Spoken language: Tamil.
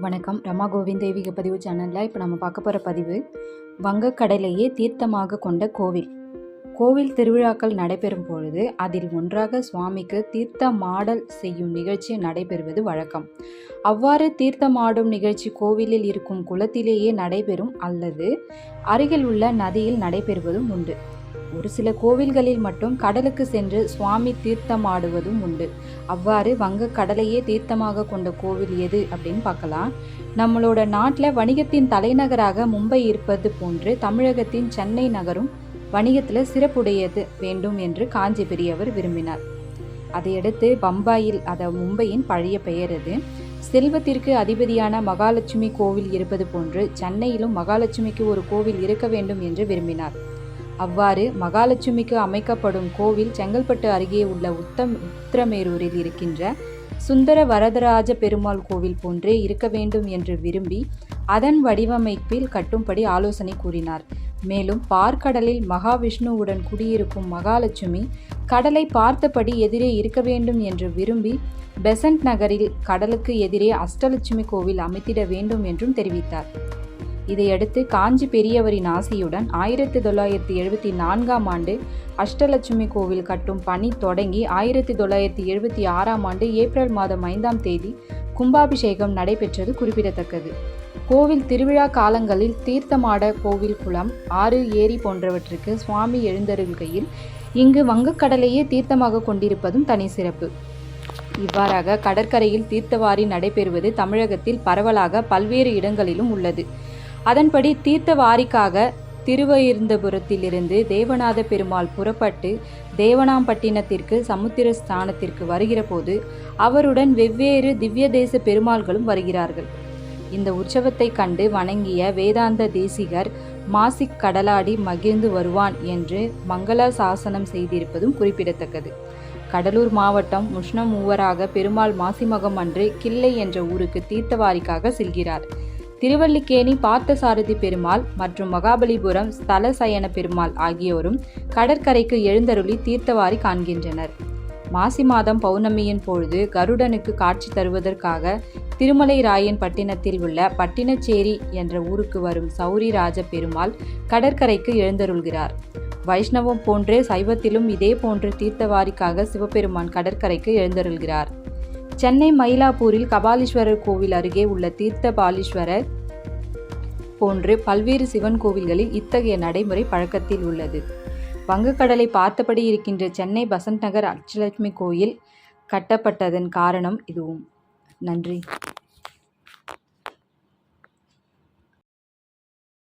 வணக்கம். ரமா கோவிந்த் தெய்வீக பதிவு சேனலில் இப்போ நம்ம பார்க்க போகிற பதிவு வங்கக்கடலையே தீர்த்தமாக கொண்ட கோவில். கோவில் திருவிழாக்கள் நடைபெறும் பொழுது அதில் ஒன்றாக சுவாமிக்கு தீர்த்தமாடல் செய்யும் நிகழ்ச்சி நடைபெறுவது வழக்கம். அவ்வாறு தீர்த்தமாடும் நிகழ்ச்சி கோவிலில் இருக்கும் குளத்திலேயே நடைபெறும் அல்லது அருகில் உள்ள நதியில் நடைபெறுவதும் உண்டு. ஒரு சில கோவில்களில் மட்டும் கடலுக்கு சென்று சுவாமி தீர்த்தமாடுவதும் உண்டு. அவ்வாறு வங்க கடலையே தீர்த்தமாக கொண்ட கோவில் எது அப்படின்னு பார்க்கலாம். நம்மளோட நாட்டில் வணிகத்தின் தலைநகராக மும்பை இருப்பது போன்று தமிழகத்தின் சென்னை நகரும் வணிகத்தில் சிறப்புடையது வேண்டும் என்று காஞ்சி பெரியவர் விரும்பினார். அதையடுத்து பம்பாயில் அத மும்பையின் பழைய பெயர் அது. செல்வத்திற்கு அதிபதியான மகாலட்சுமி கோவில் இருப்பது போன்று சென்னையிலும் மகாலட்சுமிக்கு ஒரு கோவில் இருக்க வேண்டும் என்று விரும்பினார். அவ்வாறு மகாலட்சுமிக்கு அமைக்கப்படும் கோவில் செங்கல்பட்டு அருகே உள்ள உத்தம் உத்திரமேரூரில் இருக்கின்ற சுந்தர வரதராஜ பெருமாள் கோவில் போன்றே இருக்க வேண்டும் என்று விரும்பி அதன் வடிவமைப்பில் கட்டும்படி ஆலோசனை கூறினார். மேலும் பார்க்கடலில் மகாவிஷ்ணுவுடன் குடியிருக்கும் மகாலட்சுமி கடலை பார்த்தபடி எதிரே இருக்க வேண்டும் என்று விரும்பி பெசன்ட் நகரில் கடலுக்கு எதிரே அஷ்டலட்சுமி கோவில் அமைத்திட வேண்டும் என்றும் தெரிவித்தார். இதையடுத்து காஞ்சி பெரியவரின் ஆசையுடன் ஆயிரத்தி தொள்ளாயிரத்தி எழுபத்தி நான்காம் ஆண்டு அஷ்டலட்சுமி கோவில் கட்டும் பணி தொடங்கி ஆயிரத்தி தொள்ளாயிரத்தி எழுபத்தி ஆறாம் ஆண்டு ஏப்ரல் மாதம் ஐந்தாம் தேதி கும்பாபிஷேகம் நடைபெற்றது குறிப்பிடத்தக்கது. கோவில் திருவிழா காலங்களில் தீர்த்தமாட கோவில் குளம் ஆறு ஏரி போன்றவற்றுக்கு சுவாமி எழுந்தருள்கையில் இங்கு வங்கக்கடலையே தீர்த்தமாக கொண்டிருப்பதும் தனி சிறப்பு. இவ்வாறாக கடற்கரையில் தீர்த்தவாரி நடைபெறுவது தமிழகத்தில் பரவலாக பல்வேறு இடங்களிலும் உள்ளது. அதன்படி தீர்த்தவாரிக்காக திருவயிருந்தபுரத்திலிருந்து தேவநாத பெருமாள் புறப்பட்டு தேவனாம்பட்டினத்திற்கு சமுத்திர ஸ்தானத்திற்கு வருகிற போது அவருடன் வெவ்வேறு திவ்ய தேச பெருமாள்களும் வருகிறார்கள். இந்த உற்சவத்தை கண்டு வணங்கிய வேதாந்த தேசிகர் மாசிக் கடலாடி மகிழ்ந்து வருவான் என்று மங்கள சாசனம் செய்திருப்பதும் குறிப்பிடத்தக்கது. கடலூர் மாவட்டம் முஷ்ணமூவராக பெருமாள் மாசிமகம் அன்று கிள்ளை என்ற ஊருக்கு தீர்த்தவாரிக்காக செல்கிறார். திருவல்லிக்கேணி பார்த்தசாரதி பெருமாள் மற்றும் மகாபலிபுரம் ஸ்தல சயன பெருமாள் ஆகியோரும் கடற்கரைக்கு எழுந்தருளி தீர்த்தவாரி காண்கின்றனர். மாசி மாதம் பௌர்ணமியின் பொழுது கருடனுக்கு காட்சி தருவதற்காக திருமலை ராயன் பட்டினத்தில் உள்ள பட்டினச்சேரி என்ற ஊருக்கு வரும் சௌரி ராஜ பெருமாள் கடற்கரைக்கு எழுந்தருள்கிறார். வைஷ்ணவம் போன்றே சைவத்திலும் இதே போன்று தீர்த்தவாரிக்காக சிவபெருமான் கடற்கரைக்கு எழுந்தருள்கிறார். சென்னை மயிலாப்பூரில் கபாலீஸ்வரர் கோவில் அருகே உள்ள தீர்த்தபாலீஸ்வரர் போன்று பல்வேறு சிவன் கோவில்களில் இத்தகைய நடைமுறை பழக்கத்தில் உள்ளது. வங்கக்கடலை பார்த்தபடி இருக்கின்ற சென்னை பசந்த் நகர் அச்சலட்சுமி கோயில் கட்டப்பட்டதன் காரணம் இதுவும். நன்றி.